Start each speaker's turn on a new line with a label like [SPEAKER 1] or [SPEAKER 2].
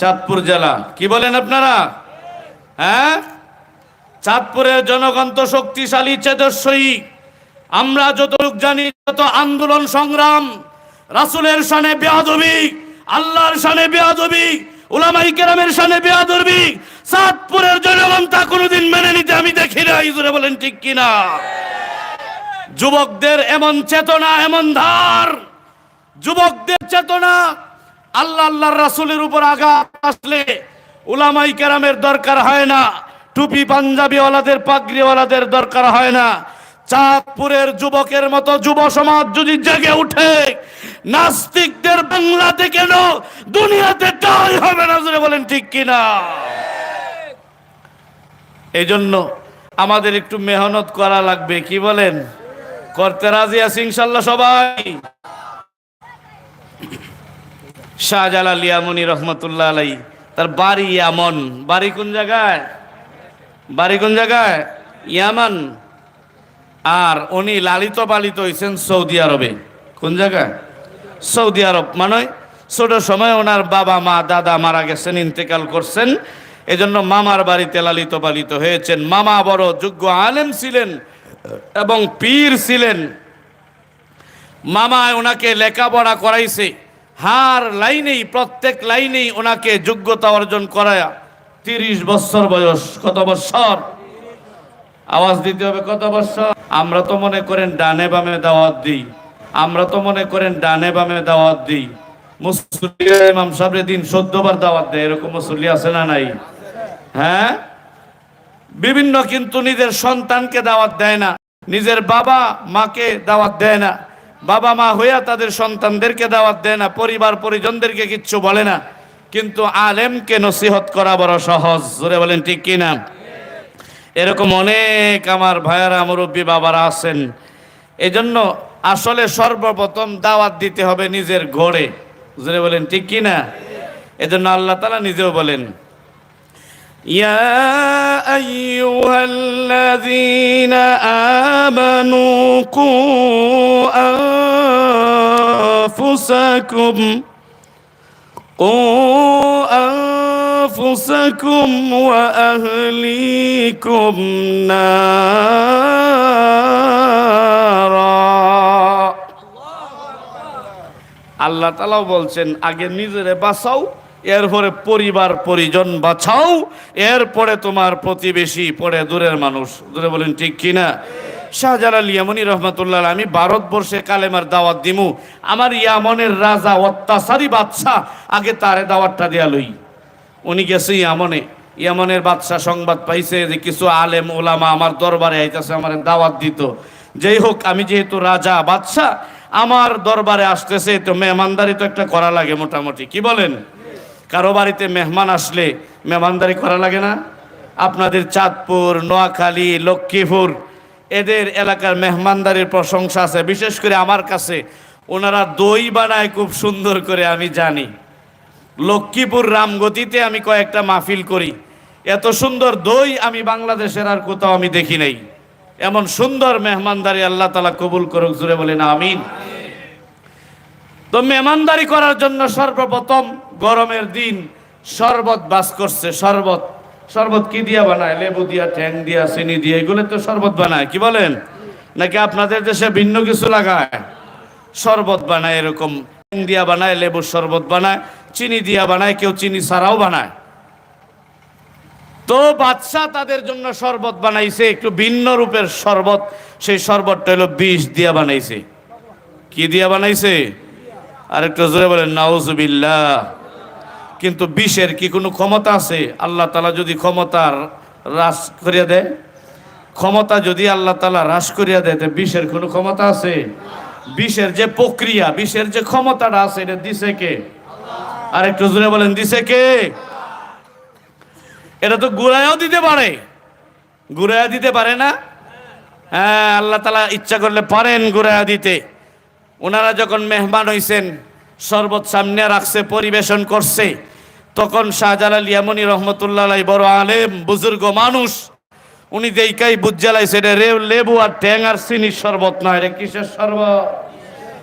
[SPEAKER 1] চাঁদপুর জেলা। কি বলেন আপনারা? হ্যাঁ? চাঁদপুরের জনগণ তো শক্তিশালী, চেতস্বী। আমরা যতটুক জানি, যত আন্দোলন সংগ্রাম, রাসুলের সানে বেয়াদবি, আল্লাহর সানে বেয়াদবি উলামাই কেরামের সানে বেয়াদবি, চাঁদপুরের জনগণ তা কোনোদিন মেনে নিতে আমি দেখি না ইজুরে বলেন ঠিক কিনা? যুবকদের এমন চেতনা, এমন ধার, যুবকদের চেতনা আল্লাহ আল্লাহর রাসুলের উপর আঘাত আসলে উলামাই কেরামের দরকার হয় না। টুপি পাঞ্জাবিওয়ালাদের, পাগড়িওয়ালাদের দরকার হয় না। চাঁদপুরের যুবকের মতো যুব সমাজ যদি জেগে উঠে, নাস্তিকদের বাংলাতে কেন দুনিয়াতে তাই হবে না, জোরে বলেন ঠিক কিনা? এই জন্য আমাদের একটু মেহনত করা লাগবে, কি বলেন? করতে রাজি আছি ইনশাল্লাহ সবাই। শাহজালাল ইয়ামনি রহমতুল্লাহ আলাই তার বাড়ি ইয়ামন। বাড়ি কোন জায়গায়? বাড়ি কোন জায়গায়? ইয়ামান। আর উনি লালিত পালিত হয়েছেন সৌদি আরবে। কোন জায়গায়? Saudi Arab. মানে ছোট সময় ওনার বাবা, মা, দাদা মারা গেছেন, ইন্তেকাল করছেন। এজন্য মামার বাড়িতে লালিত পালিত হয়েছেন। মামা বড় যোগ্য আলেম ছিলেন এবং পীর ছিলেন। মামা ওনাকে লেখাপড়া করাইছে। হার লাইনেই, প্রত্যেক লাইনেই ওনাকে যোগ্যতা অর্জন করায়া তিরিশ বছর বয়স, কত বছর? আওয়াজ দিতে হবে, কত বছর? আমরা তো মনে করেন ডানে বামে দাওয়াত দিই। আমরা তো মনে করেন ডানে বামে দাওয়াত দিই। মুসলিম ইমাম দিন চোদ্দবার দাওয়াত দেয়, এরকম মুসল্লি আছে না নাই? হ্যাঁ? বিভিন্ন কিন্তু নিজের সন্তানকে দাওয়াত দেয় না, নিজের বাবা মাকে দাওয়াত দেয় না। বাবা মা হইয়া তাদের সন্তানদেরকে দাওয়াত দেয় না, পরিবার পরিজনদেরকে কিচ্ছু বলে না। কিন্তু আলেমকে নসিহত করা বড় সহজ। জোরে বলেন, ঠিক কিনা এরকম অনেক আমার ভাইয়ারা, মুরব্বী বাবারা আছেন। এজন্য আসলে সর্বপ্রথম দাওয়াত দিতে হবে নিজের ঘরে। জোরে বলেন, ঠিক কিনা এজন্য আল্লাহ তালা নিজেও বলেন, ইয়া الذين آمنوا قوا أنفسكم قوا أنفسكم وأهليكم نارا আল্লাহ তালাও বলছেন আগে নিজেরে বাঁচাও এরপরে পরিবার, পরিজন বাঁচাও এরপরে তোমার প্রতিবেশী পরে দূরের মানুষ। দূরে বলেন, ঠিক কিনা? শাহজালাল ইয়ামনি রহমতুল্লাহ আমি ভারতবর্ষে কালেমার দাওয়াত দিমু। আমার ইয়ামনের রাজা অত্যাচারী বাদশাহ, আগে তারে দাওয়াতটা দেয়া লই। উনি গেছে ইয়ামনে। ইয়ামনের বাদশাহ সংবাদ পাইছে যে কিছু আলেম ওলামা আমার দরবারে আইতাছে, আমার দাওয়াত দিত। যেই হোক, আমি যেহেতু রাজা, বাদশাহ, আমার দরবারে আসতেছে, তো মেহমানদারি তো একটা করা লাগে মোটামুটি। কি বলেন? কারও বাড়িতে মেহমান আসলে মেহমানদারি করা লাগে না। আপনাদের চাঁদপুর, নোয়াখালী, লক্ষ্মীপুর, এদের এলাকার মেহমানদারির প্রশংসা আছে। বিশেষ করে আমার কাছে ওনারা দই বানায় খুব সুন্দর করে, আমি জানি। লক্ষ্মীপুর রামগতিতে আমি কয়েকটা মাহফিল করি। এত সুন্দর দই আমি বাংলাদেশের আর কোথাও আমি দেখি নাই। এমন সুন্দর মেহমানদারি আল্লাহ তালা কবুল করুক জুড়ে বলেন আমিন। তো মেহমানদারি করার জন্য সর্বপ্রথম গরমের দিন শরবত বাস করছে, শরবত। শরবত কি দিয়া বানায়? লেবু দিয়া, ঠ্যাং দিয়া, চিনি দিয়া, এগুলো তো শরবত বানায়, কি বলেন? নাকি আপনাদের দেশে ভিন্ন কিছু লাগায়? শরবত বানায় এরকম, ঠ্যাং দিয়া বানায়, লেবুর শরবত বানায়, চিনি দিয়া বানায়, কেউ চিনি ছাড়াও বানায়। তো বাদশাহ তাদের জন্য শরবত বানাইছে, একটু ভিন্ন রূপের শরবত, সেই শরবতটা হলো বিষ দিয়া বানাইছে। কি দিয়া বানাইছে? আর একটু জোরে বলেন, নাউজুবিল্লাহ। কিন্তু বিষের কি কোনো ক্ষমতা আছে? আল্লাহ তালা যদি ক্ষমতার হ্রাস করিয়া দেয়? ক্ষমতা যদি আল্লাহ তালা হ্রাস করিয়া দেয়, তো বিষের কোনো ক্ষমতা আছে? বিষের যে প্রক্রিয়া, বিষের যে ক্ষমতাটা আছে, এটা দিছে কে? আর একটু জোরে বলেন, দিছে কে? এটা তো গুড়াইও দিতে পারে। গুড়াইয়া দিতে পারে না? হ্যাঁ আল্লাহ তালা ইচ্ছা করলে পারেন গুড়াইয়া দিতে। ওনারা যখন মেহমান হইছেন, শরবত সামনে রাখছে, পরিবেশন করছে, তখন শাহজালাল ইয়ামনি রহমতুল্লাহ বড় আলেম, বুজুর্গ মানুষ, উনি দেইকাই বুঝ জ্বালাইছে রে লেবু আর ট্যাং আর চিনির শরবত নয় রে কিসের শরবত?